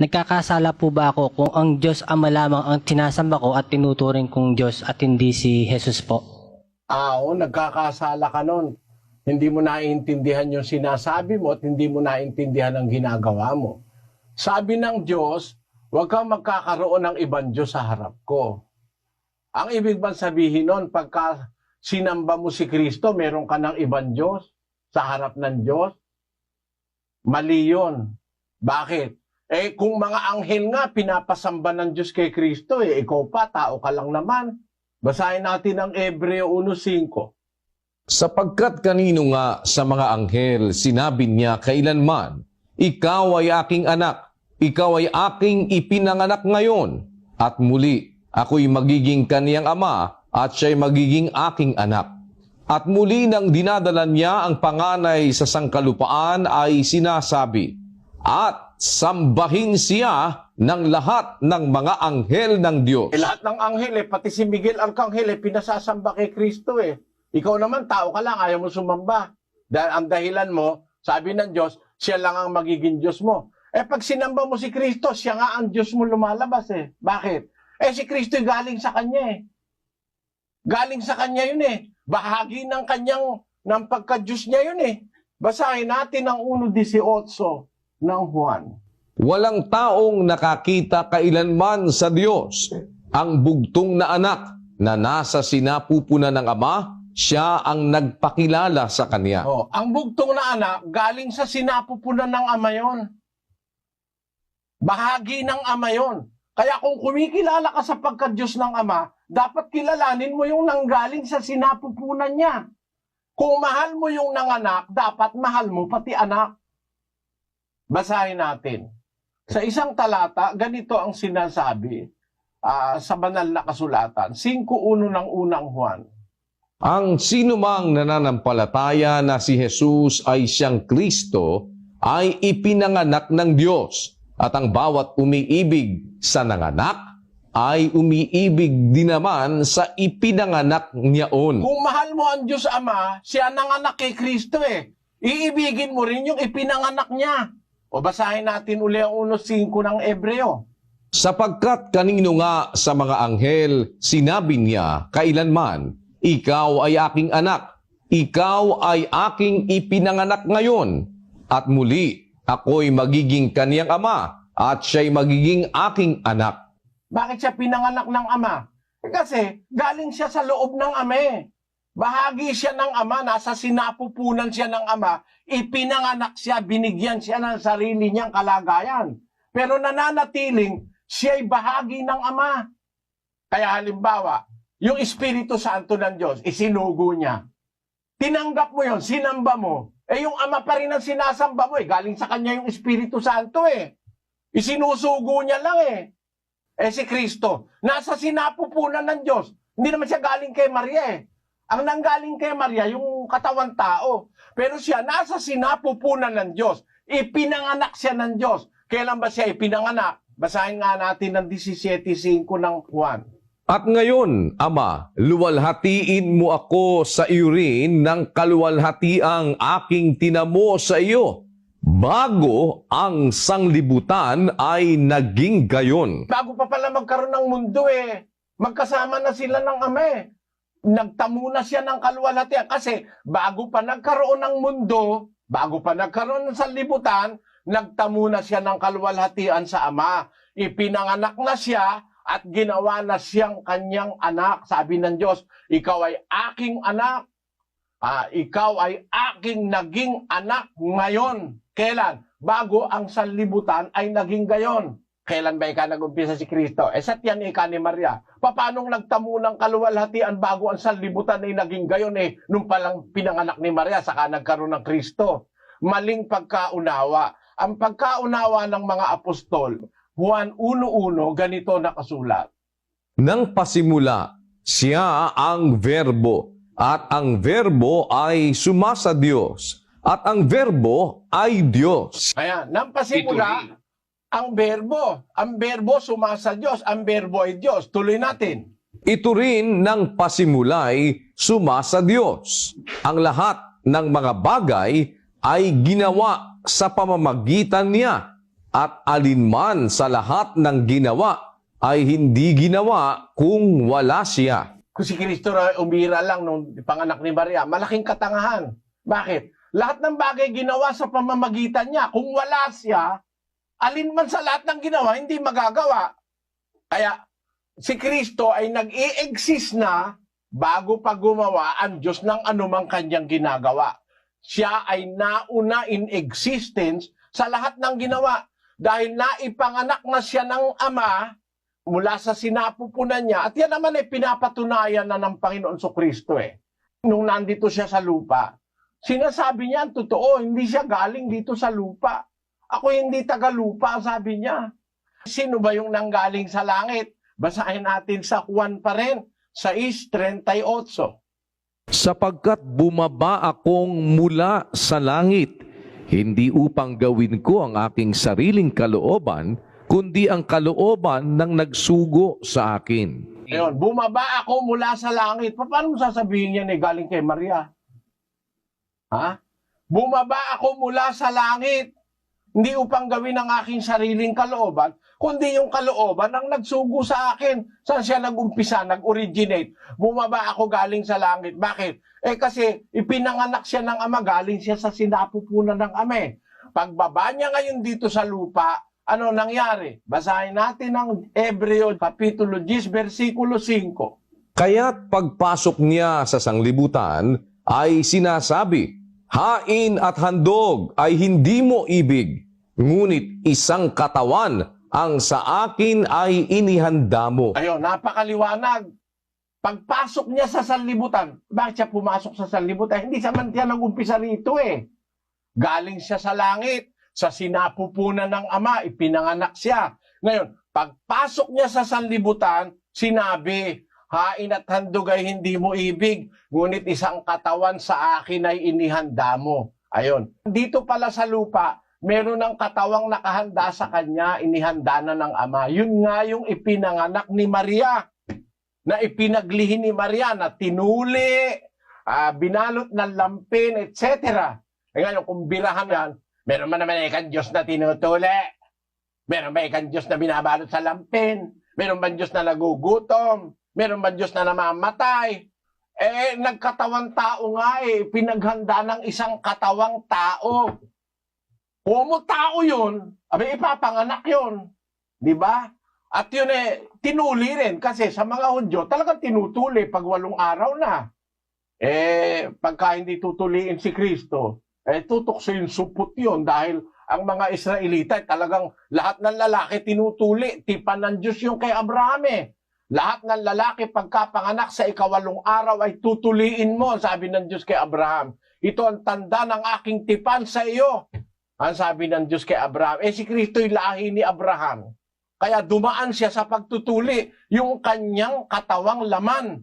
nagkakasala po ba ako kung ang Diyos Ama lamang ang sinasamba ko at tinuturing kong Diyos at hindi si Jesus po? Ah, oo, nagkakasala ka nun. Hindi mo naiintindihan yung sinasabi mo at hindi mo naiintindihan ang ginagawa mo. Sabi ng Diyos, huwag kang magkakaroon ng ibang Diyos sa harap ko. Ang ibig bang sabihin nun, pagka sinamba mo si Kristo, meron ka ng ibang Diyos sa harap ng Diyos? Mali yun. Bakit? Eh, kung mga anghel nga, pinapasamba ng Diyos kay Kristo, eh, ikaw pa, tao ka lang naman. Basahin natin ang Ebreo 1.5. Sapagkat kanino nga sa mga anghel sinabi niya kailanman, Ikaw ay aking anak, ikaw ay aking ipinanganak ngayon, at muli ako'y magiging kaniyang ama at siya'y magiging aking anak. At muli nang dinadala niya ang panganay sa sangkalupaan ay sinasabi, At sambahin siya ng lahat ng mga anghel ng Diyos. Eh, lahat ng anghel, eh, pati si Miguel Arcangel, eh, pinasasamba kay Kristo eh. Ikaw naman, tao ka lang, ayaw mo sumamba. Dahil ang dahilan mo, sabi ng Diyos, siya lang ang magiging Diyos mo. Eh pag sinamba mo si Kristo, siya nga ang Diyos mo lumalabas eh. Bakit? Eh si Kristo galing sa Kanya eh. Galing sa Kanya yun eh. Bahagi ng Kanyang, ng pagka-Diyos niya yun eh. Basahin natin ang 1.18 ng Juan. Walang taong nakakita kailanman sa Diyos. Ang bugtong na anak na nasa sinapupunan ng Ama, siya ang nagpakilala sa Kanya. Oh, ang bugtong na anak, galing sa sinapupunan ng ama yon. Bahagi ng ama yon. Kaya kung kumikilala ka sa pagka-Diyos ng Ama, dapat kilalanin mo yung nanggaling sa sinapupunan niya. Kung mahal mo yung nanganak, dapat mahal mo pati anak. Basahin natin. Sa isang talata, ganito ang sinasabi ah, sa banal na kasulatan. 5.1 ng unang Juan. Ang sinumang nananampalataya na si Jesus ay siyang Kristo ay ipinanganak ng Diyos at ang bawat umiibig sa nanganak ay umiibig din naman sa ipinanganak niyaon. Kung mahal mo ang Diyos Ama, siya nanganak kay Kristo eh. Iibigin mo rin yung ipinanganak niya. O basahin natin uli ang 1.5 ng Ebreo. Sapagkat kanino nga sa mga anghel sinabi niya kailanman, Ikaw ay aking anak, ikaw ay aking ipinanganak ngayon, at muli ako'y magiging kaniyang ama, at siya'y magiging aking anak. Bakit siya pinanganak ng Ama? Kasi galing siya sa loob ng Ama eh. Bahagi siya ng Ama, nasa sinapupunan siya ng Ama, ipinanganak siya, binigyan siya ng sarili niyang kalagayan. Pero nananatiling, siya'y bahagi ng Ama. Kaya halimbawa, yung Espiritu Santo ng Diyos, isinugo niya. Tinanggap mo yon, sinamba mo. Eh yung Ama pa rin ang sinasamba mo eh. Galing sa kanya yung Espiritu Santo eh. Isinusugo niya lang eh. Eh si Kristo, nasa sinapupunan ng Diyos. Hindi naman siya galing kay Maria eh. Ang nanggaling kay Maria, yung katawan tao. Pero siya, nasa sinapupunan ng Diyos. Ipinanganak siya ng Diyos. Kailan ba siya ipinanganak? Basahin nga natin ng 17.5 ng Juan. At ngayon, Ama, luwalhatiin mo ako sa iyo rin ng kaluwalhatiang aking tinamo sa iyo, bago ang sanglibutan ay naging gayon. Bago pa pala magkaroon ng mundo eh, magkasama na sila ng Ama eh. Nagtamo na siya ng kaluwalhatian kasi bago pa nagkaroon ng mundo, bago pa nagkaroon ng sanlibutan, nagtamo na siya ng kaluwalhatian sa Ama. Ipinanganak na siya at ginawa na siyang kanyang anak. Sabi ng Diyos, ikaw ay aking anak. Ah, ikaw ay aking naging anak ngayon. Kailan? Bago ang sanlibutan ay naging gayon. Kailan ba ika nag-umpisa si Kristo? Eh sa tiyan ika ni Maria. Paano nagtamo ng kaluwalhatian bago ang sanlibutan ay naging gayon eh? Nung palang pinanganak ni Maria, saka nagkaroon ng Kristo. Maling pagkaunawa. Ang pagkaunawa ng mga apostol, Juan 1.1, ganito nakasulat. Nang pasimula, siya ang verbo, at ang verbo ay sumasa Diyos, at ang verbo ay Diyos. Ayan, nang pasimula, ang berbo. Ang berbo sumasa Diyos. Ang berbo ay Diyos. Tuloy natin. Ito rin ng pasimulay sumasa Diyos. Ang lahat ng mga bagay ay ginawa sa pamamagitan niya at alinman sa lahat ng ginawa ay hindi ginawa kung wala siya. Kung si Kristo umira lang nung panganak ni Maria, malaking katangahan. Bakit? Lahat ng bagay ginawa sa pamamagitan niya. Kung wala siya, alin man sa lahat ng ginawa, hindi magagawa. Kaya si Kristo ay nag-i-exist na bago pa gumawa ang Diyos ng anumang kanyang ginagawa. Siya ay nauna in existence sa lahat ng ginawa. Dahil naipanganak na siya ng Ama, mula sa sinapupunan niya. At yan naman ay pinapatunayan na ng Panginoon so Kristo eh. Nung nandito siya sa lupa. Sinasabi niya ang totoo, hindi siya galing dito sa lupa. Ako hindi taga lupa, sabi niya. Sino ba yung nanggaling sa langit? Basahin natin sa Juan pa rin, sa is 38. Sapagkat bumaba akong mula sa langit, hindi upang gawin ko ang aking sariling kalooban, kundi ang kalooban ng nagsugo sa akin. Ayun, bumaba ako mula sa langit. Pa- Paano mo sasabihin yan eh, galing kay Maria? Ha? Bumaba ako mula sa langit. Hindi upang gawin ang aking sariling kalooban, kundi yung kalooban ang nagsugo sa akin. Saan siya nag-umpisa, nag-originate? Bumaba ako galing sa langit. Bakit? Eh kasi ipinanganak siya ng ama, galing siya sa sinapupunan ng ame. Pagbaba niya ngayon dito sa lupa, ano nangyari? Basahin natin ang Hebreo Kapitulo 10, versikulo 5. Kaya't pagpasok niya sa sanglibutan ay sinasabi, Hain at handog ay hindi mo ibig, ngunit isang katawan ang sa akin ay inihanda mo. Ayun, napakaliwanag. Pagpasok niya sa sanlibutan, bakit siya pumasok sa sanlibutan? Hindi sa man siya nag-umpisa rito eh. Galing siya sa langit, sa sinapupunan ng Ama, ipinanganak siya. Ngayon, pagpasok niya sa sanlibutan, sinabi, Hain at handog ay hindi mo ibig, ngunit isang katawan sa akin ay inihanda mo. Ayun. Dito pala sa lupa, meron ng katawang nakahanda sa kanya, inihanda na ng Ama. Yun nga yung ipinanganak ni Maria na ipinaglihi ni Maria na tinuli, ah, binalot ng lampin, etc. E ngayon, kung birahan yan, meron man naman ikan Diyos na tinutuli. Meron ba ikan Diyos na binabalot sa lampin? Meron ba Diyos na nagugutom? Meron ba Diyos na namamatay? Eh, nagkatawang tao nga eh, pinaghanda ng isang katawang tao. Kung mo tao yun, abe ipapanganak yun. Di ba? At yun eh, tinuli rin kasi sa mga Hudyo, talagang tinutuli pag walong araw na. Eh, pagka hindi tutuliin si Kristo, eh tutok yung supot yun dahil ang mga Israelita eh, talagang lahat ng lalaki tinutuli. Tipan ng Diyos yung kay Abraham eh. Lahat ng lalaki pagkapanganak sa ikawalong araw ay tutuliin mo, sabi ng Diyos kay Abraham. Ito ang tanda ng aking tipan sa iyo. Ang sabi ng Diyos kay Abraham. Eh si Kristo'y lahi ni Abraham. Kaya dumaan siya sa pagtutuli yung kanyang katawang laman.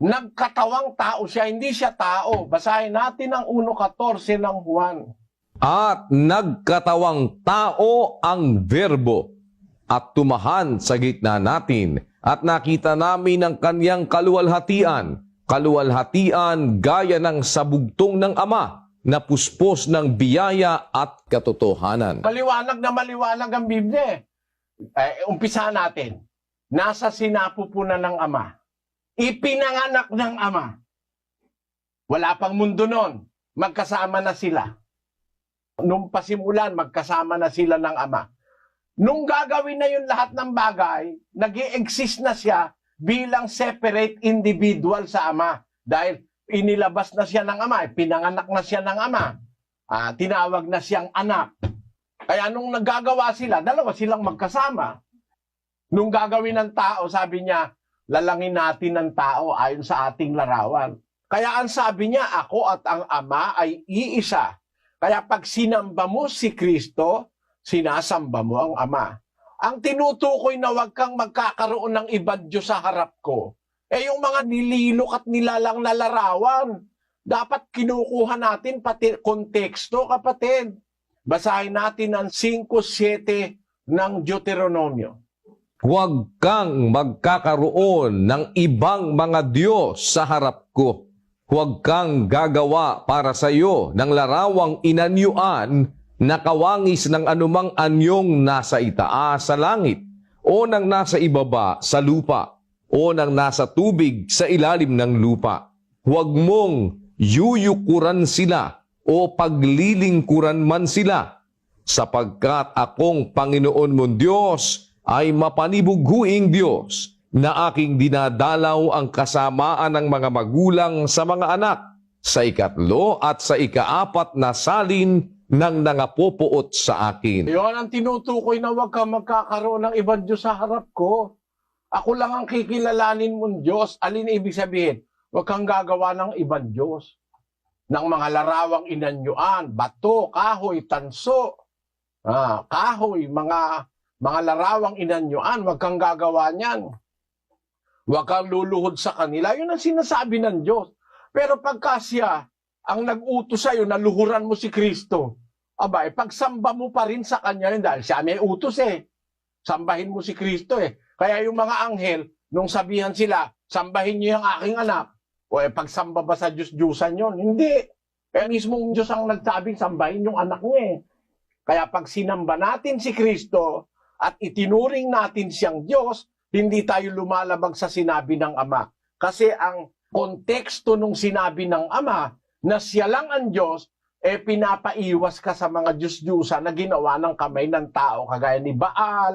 Nagkatawang tao siya, hindi siya tao. Basahin natin ang 1.14 ng Juan. At nagkatawang tao ang verbo at tumahan sa gitna natin at nakita namin ang kanyang kaluwalhatian, kaluwalhatian gaya ng sabugtong ng Ama na puspos ng biyaya at katotohanan. Maliwanag na maliwanag ang Biblia. eh. Eh, umpisa natin. Nasa sinapupunan ng Ama. Ipinanganak ng Ama. Wala pang mundo noon. Magkasama na sila. Nung pasimulan, magkasama na sila ng Ama. Nung gagawin na yung lahat ng bagay, nag exist na siya bilang separate individual sa Ama. Dahil inilabas na siya ng Ama, pinanganak na siya ng Ama. Ah, tinawag na siyang anak. Kaya nung naggagawa sila, dalawa silang magkasama. Nung gagawin ng tao, sabi niya, lalangin natin ng tao ayon sa ating larawan. Kaya ang sabi niya, ako at ang Ama ay iisa. Kaya pag sinamba mo si Kristo, sinasamba mo ang Ama. Ang tinutukoy na wag kang magkakaroon ng ibang Diyos sa harap ko, eh yung mga nililok at nilalang na larawan, dapat kinukuha natin pati konteksto, kapatid. Basahin natin ang 5.7 ng Deuteronomio. Huwag kang magkakaroon ng ibang mga Diyos sa harap ko. Huwag kang gagawa para sa iyo ng larawang inanyuan nakawangis ng anumang anyong nasa itaas sa langit, o nang nasa ibaba sa lupa, o nang nasa tubig sa ilalim ng lupa. Huwag mong yuyukuran sila o paglilingkuran man sila, sapagkat akong Panginoon mong Diyos ay mapanibuguing Diyos na aking dinadalaw ang kasamaan ng mga magulang sa mga anak sa ikatlo at sa ikaapat na salin ng nangapopoot sa akin. Yun ang tinutukoy na huwag kang magkakaroon ng ibang Diyos sa harap ko. Ako lang ang kikilalanin mong Diyos. Alin ibig sabihin? Huwag kang gagawa ng ibang Diyos. Ng mga larawang inanyuan, bato, kahoy, tanso, ah, kahoy, mga mga larawang inanyuan, huwag kang gagawa niyan. Huwag kang luluhod sa kanila. Yun ang sinasabi ng Diyos. Pero pagka siya ang nag-utos sa'yo na luhuran mo si Kristo, abay, pagsamba mo pa rin sa kanya rin dahil siya may utos eh. Sambahin mo si Kristo eh. Kaya yung mga anghel, nung sabihan sila, sambahin niyo yung aking anak. O eh, pagsamba ba sa Diyos-Diyusan yun? Hindi. Kaya mismong Diyos ang nagsabing sambahin yung anak niya eh. Kaya pag sinamba natin si Kristo at itinuring natin siyang Diyos, hindi tayo lumalabag sa sinabi ng Ama. Kasi ang konteksto nung sinabi ng Ama na siya lang ang Diyos, eh pinapaiwas ka sa mga Diyos-Diyusa na ginawa ng kamay ng tao kagaya ni Baal,